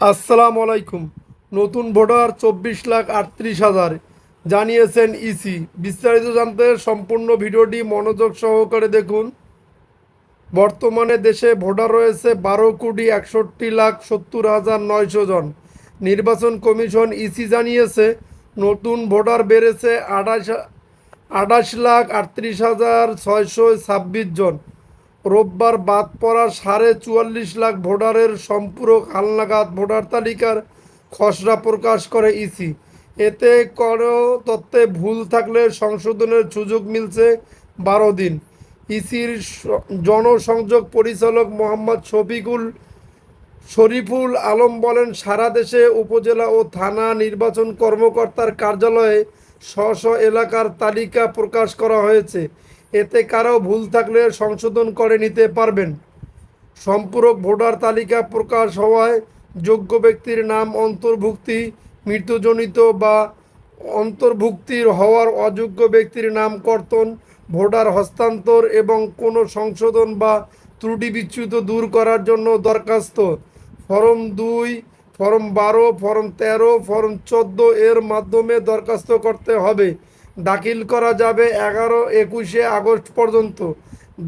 আসসালামু আলাইকুম। নতুন ভোটার চব্বিশ লাখ আটত্রিশ হাজার, জানিয়েছেন ইসি। বিস্তারিত জানতে সম্পূর্ণ ভিডিওটি মনোযোগ সহকারে দেখুন। বর্তমানে দেশে ভোটার রয়েছে বারো কোটি একষট্টি লাখ সত্তর হাজার নয়শো জন। নির্বাচন কমিশন ইসি জানিয়েছে, নতুন ভোটার বেড়েছে আঠাশ আঠাশ লাখ আটত্রিশ হাজার ছয়শো ছাব্বিশ জন। রোববার বাদ পড়া সাড়ে চুয়াল্লিশ লাখ ভোটারের সম্পূরক হালনাগাদ ভোটার তালিকার খসড়া প্রকাশ করে ইসি। এতে কোনো তত্ত্বে ভুল থাকলে সংশোধনের সুযোগ মিলছে বারো দিন। ইসির জনসংযোগ পরিচালক মোহাম্মদ শফিকুল শরীফুল আলম বলেন, সারা দেশে উপজেলা ও থানা নির্বাচন কর্মকর্তার কার্যালয়ে স্ব স্ব এলাকার তালিকা প্রকাশ করা হয়েছে। এতে কারও ভুল থাকলে সংশোধন করে নিতে পারবেন। সম্পূরক ভোটার তালিকা প্রকাশ হওয়ায় যোগ্য ব্যক্তির নাম অন্তর্ভুক্তি, মৃত্যুজনিত বা অন্তর্ভুক্তির হওয়ার অযোগ্য ব্যক্তির নাম কর্তন, ভোটার হস্তান্তর এবং কোনো সংশোধন বা ত্রুটি বিচ্যুত দূর করার জন্য দরখাস্ত। ফরম দুই, ফরম বারো, ফরম তেরো, ফরম চোদ্দ এর মাধ্যমে দরখাস্ত করতে হবে। দাখিল করা যাবে এগারো একুশে আগস্ট পর্যন্ত।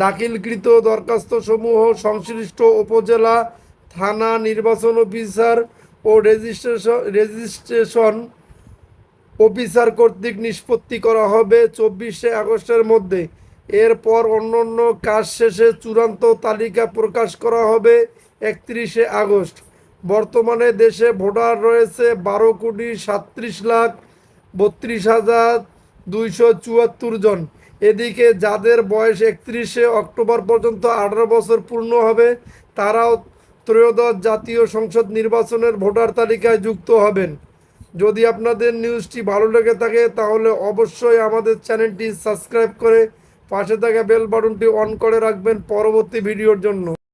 দাখিলকৃত দরখাস্তসমূহ সংশ্লিষ্ট উপজেলা থানা নির্বাচন অফিসার ও রেজিস্ট্রেশন রেজিস্ট্রেশন অফিসার কর্তৃক নিষ্পত্তি করা হবে চব্বিশে আগস্টের মধ্যে। এরপর অন্যান্য কাজ শেষে চূড়ান্ত তালিকা প্রকাশ করা হবে একত্রিশে আগস্ট। বর্তমানে দেশে ভোটার রয়েছে বারো কোটি সাতত্রিশ লাখ বত্রিশ হাজার দুইশো চুয়াত্তর জন। এদিকে যাদের বয়স একত্রিশে অক্টোবর পর্যন্ত আঠারো বছর পূর্ণ হবে, তারাও ত্রয়োদশ জাতীয় সংসদ নির্বাচনের ভোটার তালিকায় যুক্ত হবেন। যদি আপনাদের নিউজটি ভালো লেগে থাকে, তাহলে অবশ্যই আমাদের চ্যানেলটি সাবস্ক্রাইব করে পাশে থাকা বেল বাটনটি অন করে রাখবেন পরবর্তী ভিডিওর জন্য।